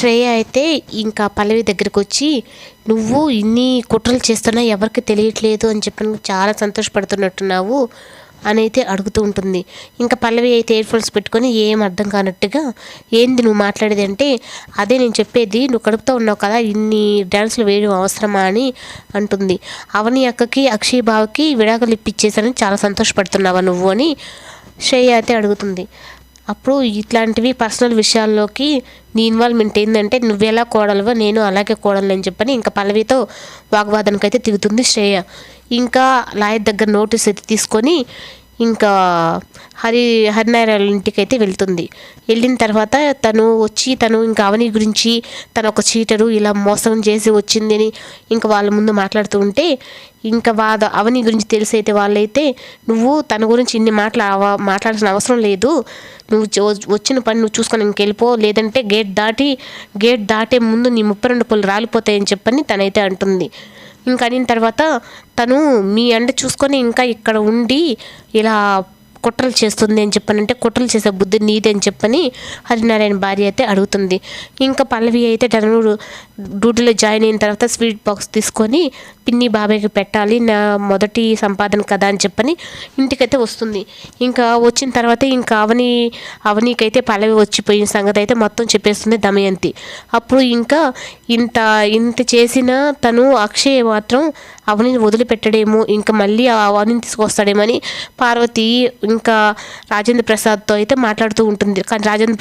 శ్రేయ అయితే ఇంకా పల్లవి దగ్గరకు వచ్చి నువ్వు ఇన్ని కుట్రలు చేస్తున్నా ఎవరికి తెలియట్లేదు అని చెప్పి చాలా సంతోషపడుతున్నట్టున్నావు అని అయితే అడుగుతూ ఉంటుంది. ఇంకా పల్లవి అయితే ఇయర్ ఫోన్స్ పెట్టుకొని ఏం అర్థం కానట్టుగా ఏంది నువ్వు మాట్లాడేది అంటే అదే నేను చెప్పేది నువ్వు కడుపుతో ఉన్నావు కదా ఇన్ని డ్యాన్సులు వేయడం అవసరమా అని అంటుంది. అవని అక్కకి అక్షయ్ బావకి విడాకులు ఇప్పించేసానని చాలా సంతోషపడుతున్నావా నువ్వు అని శ్రేయ అయితే అడుగుతుంది. అప్పుడు ఇట్లాంటివి పర్సనల్ విషయాల్లోకి నీ ఇన్వాల్వ్మెంట్ ఏంటంటే నువ్వెలా కోడలువో నేను అలాగే కోడలు అని చెప్పని ఇంకా పల్లవితో వాగ్వాదానికి అయితే తిరుగుతుంది శ్రేయ. ఇంకా లాయర్ దగ్గర నోటీస్ అయితే తీసుకొని ఇంకా హరి హరినారాయణ ఇంటికైతే వెళ్తుంది. వెళ్ళిన తర్వాత తను వచ్చి తను ఇంకా అవని గురించి తను ఒక చీటరు ఇలా మోసం చేసి వచ్చిందని ఇంకా వాళ్ళ ముందు మాట్లాడుతూ ఉంటే ఇంకా వాద అవని గురించి తెలిసి అయితే వాళ్ళైతే నువ్వు తన గురించి ఇన్ని మాటలు మాట్లాడాల్సిన అవసరం లేదు. నువ్వు వచ్చిన పని నువ్వు చూసుకొని ఇంకెళ్ళిపో లేదంటే గేట్ దాటి గేట్ దాటే ముందు నీ ముప్పై రెండు పళ్ళు రాలిపోతాయని చెప్పని తనైతే అంటుంది. ఇంకా అనిన తర్వాత తను మీ అండ చూసుకొని ఇంకా ఇక్కడ ఉండి ఇలా కుట్రలు చేస్తుంది అని చెప్పనంటే కుట్రలు చేసే బుద్ధి నీది అని చెప్పని హరినారాయణ భార్య అయితే అడుగుతుంది. ఇంకా పల్లవి అయితే తను డ్యూటీలో జాయిన్ అయిన తర్వాత స్వీట్ బాక్స్ తీసుకొని పిన్ని బాబాయ్కి పెట్టాలి నా మొదటి సంపాదన కదా అని చెప్పని ఇంటికైతే వస్తుంది. ఇంకా వచ్చిన తర్వాత ఇంకా అవని అవనీకైతే పల్లవి వచ్చిపోయిన సంగతి అయితే మొత్తం చెప్పేస్తుంది దమయంతి. అప్పుడు ఇంకా ఇంత ఇంత చేసిన తను అక్షయ్ మాత్రం అవనిని వదిలిపెట్టడేమో ఇంకా మళ్ళీ ఆ అవనిని తీసుకొస్తాడేమని పార్వతి ఇంకా రాజేంద్ర ప్రసాద్తో అయితే మాట్లాడుతూ ఉంటుంది. కానీ రాజేంద్ర